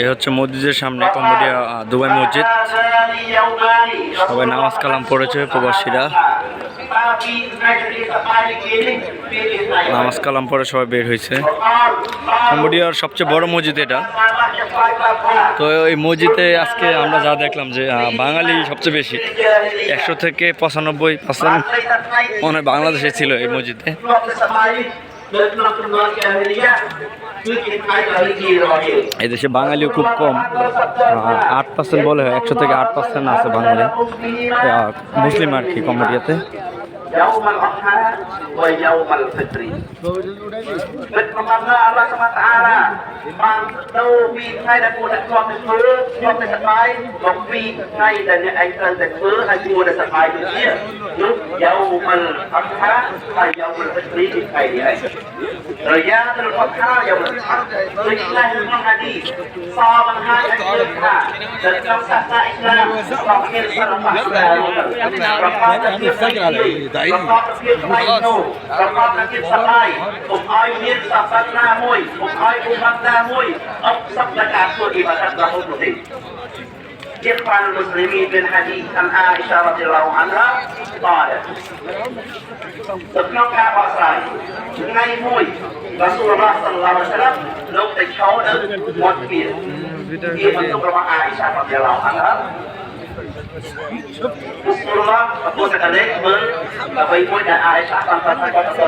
এ হচ্ছে মসজিদের সামনে কম্বোডিয়া দুবাই মসজিদ। সবাই নামাজ কালাম পড়েছে প্রবাসীরা। নামাজ কালাম পরে সবাই বের হয়েছে। কম্বোডিয়ার সবচেয়ে বড় মসজিদ এটা। তো এই মসজিদে আজকে আমরা যা দেখলাম যে বাঙালি সবচেয়ে বেশি। একশো থেকে পঁচানব্বই পার্সেন্ট মনে হয় বাংলাদেশে ছিল এই মসজিদে। এদেশে বাঙালিও খুব কম। আট পার্সেন্ট বলে হয়, একশো থেকে আট পার্সেন্ট আছে বাঙালি। মুসলিম আর কি কমেডিয়াতে। bằng đầu vì ngay đặt mua đặt con đặt phứ con đặt sạch bài còn vì ngay đặt nhà anh cần đặt phứ hay mua đặt sạch bài như kia lúc dầu mình phát khá hay dầu mình thích lý thì phải vậy rồi giá từ phát khá dầu mình phát rồi những ngày hôm nay đi so bằng hai anh chưa cả đặt trong sạch ra anh ra còn kia sẽ là phát ra luôn rồi con đặt kia phải gì rồi con đặt kia phải nổ rồi con đặt kia sạch bài cũng ai biết sạch ra môi cũng ai cũng bắt ra التسامح أبسط لك عقولي وتقرأ به إخوة المسلمين من حديث عن عائشة رضي الله عنها قالت تتوقع بصري نايموي رسول الله صلى الله عليه وسلم لو تشعر مدبير في منطقة مع عائشة رضي الله عنها Rasulullah Abu Sakarik berkabaimu dan Aisyah tanpa tanpa tanpa